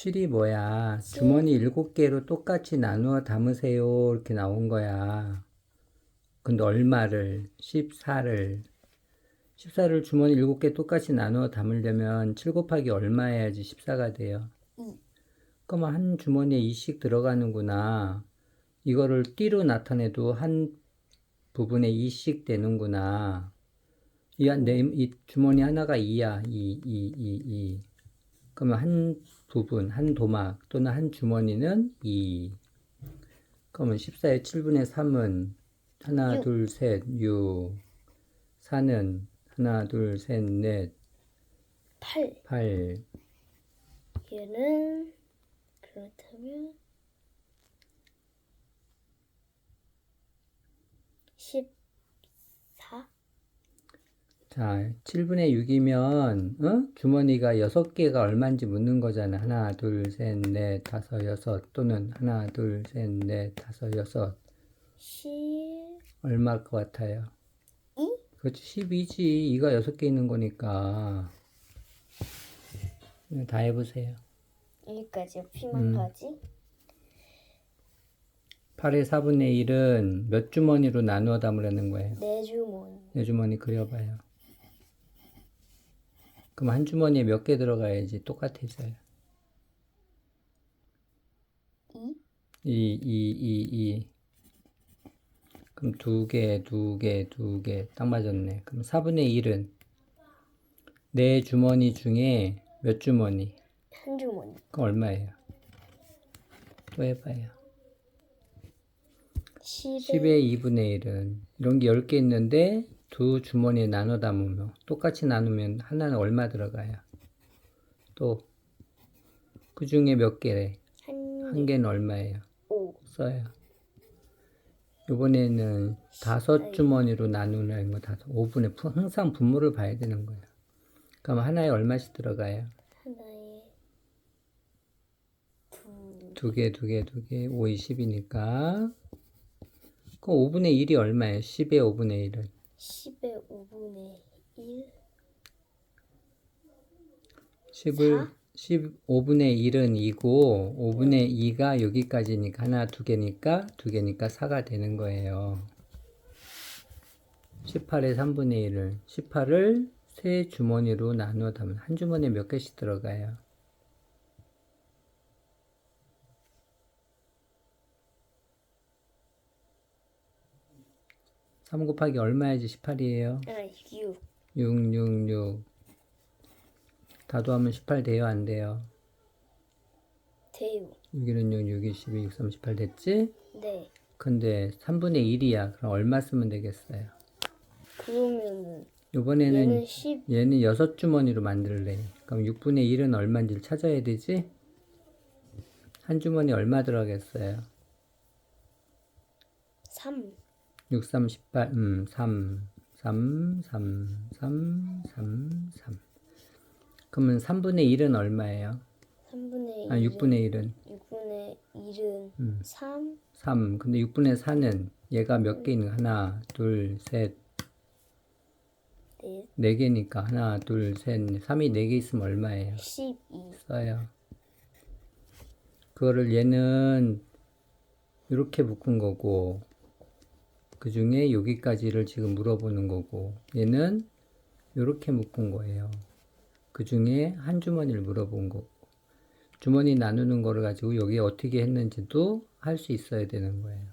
7이 뭐야? 주머니 7개로 똑같이 나누어 담으세요. 이렇게 나온 거야. 근데 얼마를? 14를. 14를 주머니 7개 똑같이 나누어 담으려면 7 곱하기 얼마 해야지 14가 돼요? 이. 그러면 한 주머니에 2씩 들어가는구나. 이거를 띠로 나타내도 한 부분에 2씩 되는구나. 이, 한- 내, 이 주머니 하나가 2야. 2, 2, 2, 2. 그러면 한 부분, 한 도막 또는 한 주머니는 2. 그러면 14의 7분의 3은 하나, 육. 둘, 셋, 6. 4는 하나, 둘, 셋, 넷, 8. 8. 얘는 그렇다면 14. 자, 7분의 6이면, 어? 주머니가 6개가 얼마인지 묻는 거잖아. 하나, 둘, 셋, 넷, 다섯, 여섯. 또는 하나, 둘, 셋, 넷, 다섯, 여섯. 10. 얼마일 것 같아요? 이? 그렇지, 12지. 2가 6개 있는 거니까. 네, 다 해보세요. 여기까지 피만까지 8의 4분의 1은 몇 주머니로 나누어 담으려는 거예요? 네 주머니. 네 주머니 그려봐요. 그럼 한 주머니에 몇 개 들어가야지 똑같아져요. 2. 2, 2, 2, 2. 그럼 두 개, 두 개, 두 개. 딱 맞았네. 그럼 4분의 1은 네 주머니 중에 몇 주머니? 한 주머니. 그럼 얼마예요? 또 해봐요. 10의 10의 2분의 1은 이런 게 10개 있는데 두 주머니에 나눠 담으면 똑같이 나누면 하나는 얼마 들어가요? 또 그 중에 몇 개래? 한 한 개는 얼마예요? 5. 써요. 이번에는 다섯 주머니로 나누는 거 다섯. 5분의 항상 분모를 봐야 되는 거예요. 그럼 하나에 얼마씩 들어가요? 하나에 두. 두 개, 두 개, 두 개, 5, 20이니까. 그럼 5분의 1이 얼마예요? 10의 5분의 1은. 10의 5분의 1. 10을 15분의 1은 2고 5분의 2가 여기까지니까 하나 두 개니까 두 개니까 4가 되는 거예요. 18의 3분의 1을 18을 세 주머니로 나누어 담으면 한 주머니에 몇 개씩 들어가요? 삼 곱하기 얼마야지 18이에요? 아, 6. 6, 6, 6. 다도하면 18 돼요? 안 돼요? 대요. 6일은 6, 6, 2, 12, 6, 38 됐지? 네. 근데 3분의 1이야. 그럼 얼마 쓰면 되겠어요? 그러면은 이번에는 얘는 10. 얘는 6주머니로 만들래. 그럼 6분의 1은 얼마인지를 찾아야 되지? 한 주머니 얼마 들어가겠어요? 3. 6, 3, 18, 음, 3, 3, 3, 3, 3, 3. 그러면 3분의 1은 얼마예요? 3분의 1. 아, 6분의 1은 6분의 1은 음. 3. 3. 근데 6분의 4는 얘가 몇 개 있는 거? 하나, 둘, 셋, 넷. 네 개니까 하나, 둘, 셋, 넷. 3이 네 개 있으면 얼마예요? 12. 써요. 그거를 얘는 이렇게 묶은 거고 그 중에 여기까지를 지금 물어보는 거고 얘는 이렇게 묶은 거예요. 그 중에 한 주머니를 물어본 거고 주머니 나누는 거를 가지고 여기 어떻게 했는지도 할 수 있어야 되는 거예요.